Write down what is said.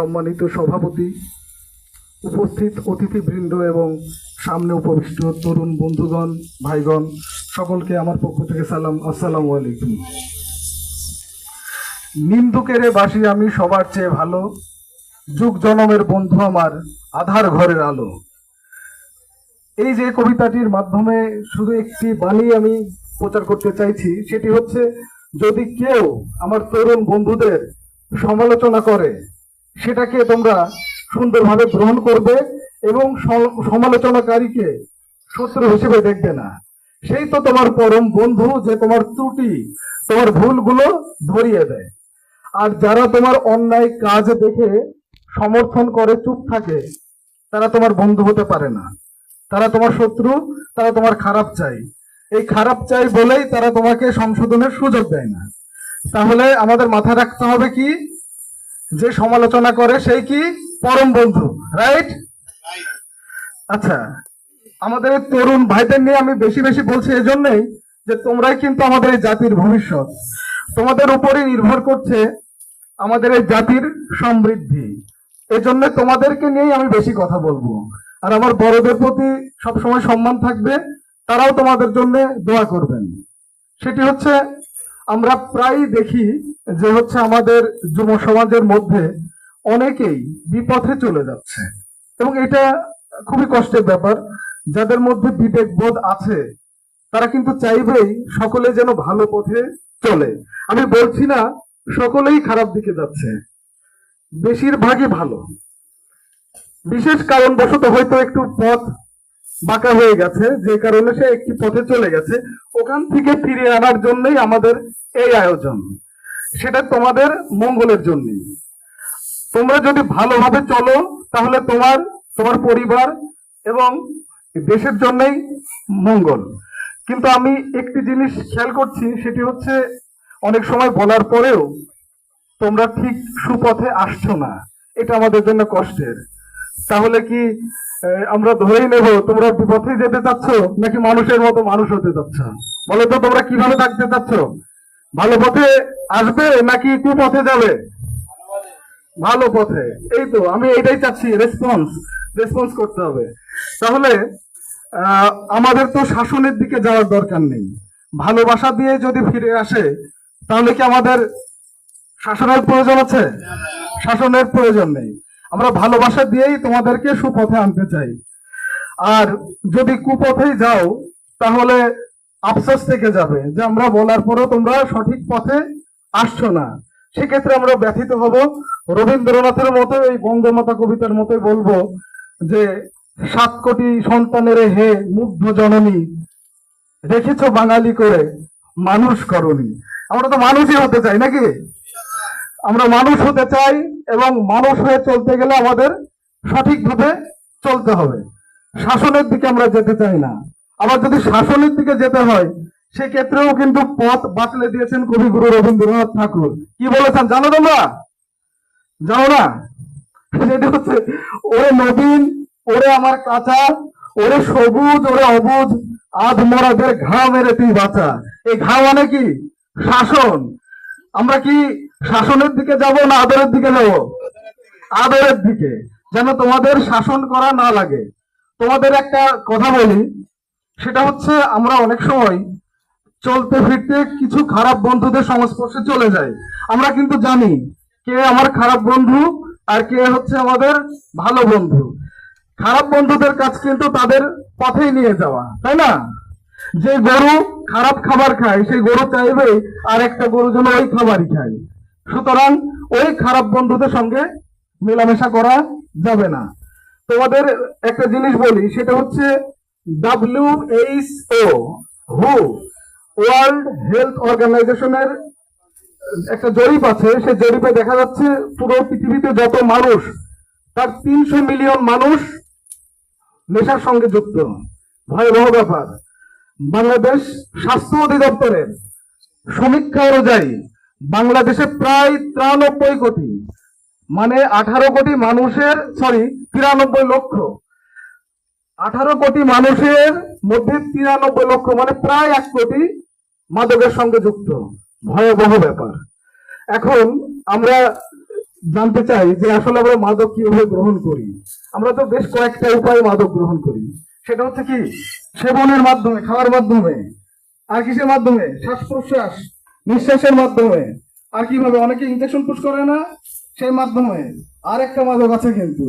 সম্মানিত সভাপতি, উপস্থিত অতিথিবৃন্দ এবং সামনে উপবিষ্ট তরুণ বন্ধুগণ, ভাইগণ, সকলকে আমার পক্ষ থেকে সালাম, আসসালামু আলাইকুম। নিন্দুকেরে বাসি আমি সবার চেয়ে ভালো, যুগ জনমের বন্ধু আমার আধার ঘরের আলো। এই যে কবিতাটির মাধ্যমে শুধু একটি বাণী আমি প্রচার করতে চাইছি, সেটি হচ্ছে, যদি কেউ আমার তরুণ বন্ধুদের সমালোচনা করে সেটাকে তোমরা সুন্দরভাবে গ্রহণ করবে এবং সমালোচনাকারীকে শত্রু হিসেবে দেখবে না। সেই তো তোমার পরম বন্ধু যে তোমার ত্রুটি, তোমার ভুলগুলো ধরিয়ে দেয়। আর যারা তোমার অন্যায় কাজ দেখে সমর্থন করে, চুপ থাকে, তারা তোমার বন্ধু হতে পারে না। তারা তোমার শত্রু, তারা তোমার খারাপ চাই। এই খারাপ চাই বলেই তারা তোমাকে সংশোধনের সুযোগ দেয় না। তাহলে আমাদের মাথায় রাখতে হবে কি? যে সমালোচনা করে সেই কি? পরম বন্ধু রাইট আচ্ছা আমাদের এই তরুণ ভাইদের নিয়ে আমি বেশি বেশি বলছি এজন্যই যে তোমরাই কিন্তু আমাদের এই জাতির ভবিষ্যৎ। তোমাদের উপরই নির্ভর করছে আমাদের এই জাতির সমৃদ্ধি। এজন্য তোমাদেরকে নিয়েই আমি বেশি কথা বলব। আর আমার বড়দের প্রতি সবসময় সম্মান থাকবে, তারাও তোমাদের জন্য দোয়া করবেন। সেটি হচ্ছে, আমরা প্রায়ই দেখি যে হচ্ছে আমাদের যুব সমাজের মধ্যে অনেকেই বিপথে চলে যাচ্ছে। এবং এটা খুবই কষ্টের ব্যাপার। যাদের মধ্যে বিবেক বোধ আছে, তারা কিন্তু চাইবেই সকলে যেন ভালো পথে চলে। আমি বলছি না, সকলেই খারাপ দিকে যাচ্ছে। বেশিরভাগই ভালো। বিশেষ কারণবশত হয়তো একটু পথ বাঁকা হয়ে গেছে, যে কারণে সে একটি পথে চলে গেছে। ওখান থেকে ফিরিয়ে আনার জন্যই আমাদের এই আয়োজন। সেটা তোমাদের মঙ্গলের জন্যই। তোমরা যদি ভালোভাবে চলো, তাহলে তোমার তোমার পরিবার এবং দেশের জন্যই মঙ্গল। কিন্তু আমি একটি জিনিস খেয়াল করছি, সেটি হচ্ছে অনেক সময় বলার পরেও তোমরা ঠিক সুপথে আসছো না। এটা আমাদের জন্য কষ্টের। তাহলে কি আমরা ধরেই নেব, তোমরা বিপথে যেতে চাচ্ছ নাকি মানুষের মতো মানুষ হতে চাচ্ছ? বলো তো তোমরা কীভাবে থাকতে চাচ্ছ? ভালো পথে আসবে নাকি কুপথে যাবে? ভালো পথে। এই তো, আমি এটাই চাচ্ছি রেসপন্স রেসপন্স করতে হবে। তাহলে আমাদের তো শাসনের দিকে যাওয়ার দরকার নেই। ভালোবাসা দিয়ে যদি ফিরে আসে, তাহলে কি আমাদের শাসনের প্রয়োজন আছে? শাসনের প্রয়োজন নেই। আমরা ভালোবাসা দিয়েই তোমাদেরকে সুপথে আনতে চাই। আর যদি কুপথেই যাও, তাহলে আফসোস থেকে যাবে যে আমরা বলার পরেও তোমরা সঠিক পথে আসছো না। সেক্ষেত্রে আমরা ব্যথিত হব। রবীন্দ্রনাথের মতো এই বঙ্গমাতা কবিতার মতোই বলব যে, সাত কোটি সন্তানের হে মুগ্ধ জননী, রেখেছ বাঙালি করে মানুষ করনি আমরা তো মানুষই হতে চাই নাকি? আমরা মানুষ হতে চাই এবং মানুষ হয়ে চলতে গেলে আমাদের সঠিকভাবে চলতে হবে। শাসনের দিকে আমরা যেতে চাই না। আবার যদি শাসনের দিকে যেতে হয়, সেক্ষেত্রেও কিন্তু পথ বাতলে দিয়েছেন কবিগুরু রবীন্দ্রনাথ ঠাকুর। কি বলেছেন জানো তোমরা? জানো না? সেটা হচ্ছে, ওরে নবীন, ওরে আমার কাঁচা, ওরে সবুজ, ওরে অবুজ আধ মরাদের ঘা মেরে তুই বাঁচা। এই ঘা মানে কি? শাসন। আমরা কি শাসনের দিকে যাব না আদরের দিকে যাব? আদরের দিকে। যেন তোমাদের শাসন করা না লাগে। তোমাদের একটা কথা বলি সেটা হচ্ছে আমরা অনেক সময় চলতে ফিরতে কিছু খারাপ বন্ধুদের সংস্পর্শে চলে যাই। আমরা কিন্তু জানি কে আমার খারাপ বন্ধু আর কে হচ্ছে আমাদের ভালো বন্ধু। খারাপ বন্ধুদের কাজ কিন্তু তাদের পথেই নিয়ে যাওয়া, তাই না? যে গরু খারাপ খাবার খায় সেই গরু চাইবে আর একটা গরু যেন ওই খাবারই খায়। সুতরাং ওই খারাপ বন্ধুদের সঙ্গে মেলামেশা করা যাবে না। তোমাদের একটা জিনিস বলি, সেটা হচ্ছে W H O who world health অর্গানাইজেশনের একটা জরিপ আছে, সেই জরিপে দেখা যাচ্ছে পুরো পৃথিবীতে যত মানুষ, তার তিনশো মিলিয়ন মানুষ নেশার সঙ্গে যুক্ত। ভয়াবহ ব্যাপার। বাংলাদেশ স্বাস্থ্য অধিদপ্তরের সমীক্ষা অনুযায়ী বাংলাদেশে প্রায় তিরানব্বই কোটি মানে আঠারো কোটি মানুষের সরি তিরানব্বই লক্ষ আঠারো কোটি মানুষের মধ্যে তিরানব্বই লক্ষ মানে প্রায় এক কোটি মাদকের সঙ্গে যুক্ত। ভয়াবহ ব্যাপার। এখন আমরা জানতে চাই যে আসলে আমরা মাদক কীভাবে গ্রহণ করি। আমরা তো বেশ কয়েকটা উপায়ে মাদক গ্রহণ করি। সেটা হচ্ছে কি, সেবনের মাধ্যমে, খাওয়ার মাধ্যমে, আর কিসের মাধ্যমে? শ্বাস প্রশ্বাস নিঃশ্বাসের মাধ্যমে। আর কীভাবে? অনেকে ইঞ্জেকশন পুশ করে না, সেই মাধ্যমে। আর একটা মাদক আছে কিন্তু